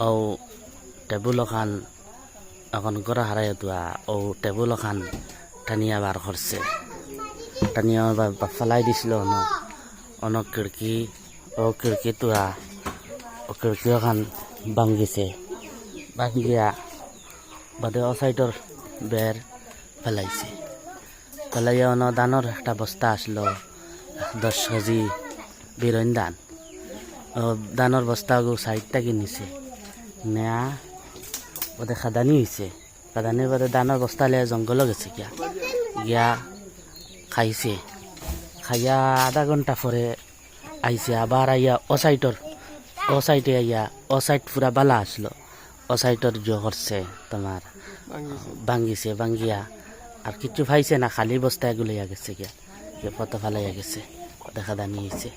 ও table খান এখন গড়া হারাই তোয়া ও টেবুল খান টানিয়া বার করছে টানিয়া বা- ফেলাই দিছিল অন অন খিড়কি ও খিড়কি তোয়া ও খিড়কি খান ভাঙ্গিছে ভাঙ্গিয়া বাদে ও সাইডর বের ফেলাইছে ফেলাইয়া অন দানোর একটা বস্তা আসলো দশ কেজি বিরইন দান ও দানোর বস্তাগু সাইড থেকে নিছে নেয়া ওদের খাদানি হয়েছে খাদানির বাদে দানোর বস্তা লিয়ে জঙ্গলও গেছে গিয়া গিয়া খাইছে। খাইয়া আধা ঘণ্টা পরে আইছে আবার আইয়া ও সাইডর ও সাইডে আইয়া ও সাইড পুরা বালা আসলো ও সাইডর জো করছে তোমার ভাঙ্গিছে ভাঙ্গিয়া আর কিছু পাইছে না খালি বস্তা এগুলো গেছে গিয়া গিয়ে পথ ফালাইয়া গেছে দেখা দানি হয়েছে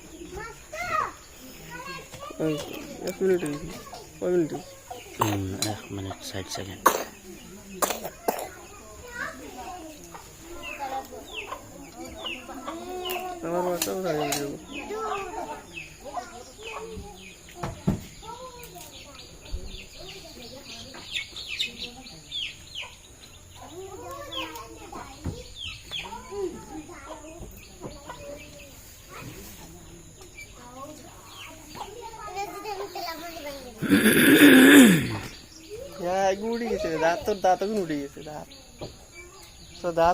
এক মিনিট হয়েছে কয় মিনিট এক মিনিট ষাট সেকেন্ড। আমার বাচ্চা কোথায় যাব হ্যাঁ উঠে গেছে দাঁত তোর দাঁত এখন গেছে দাঁত। তো দাঁত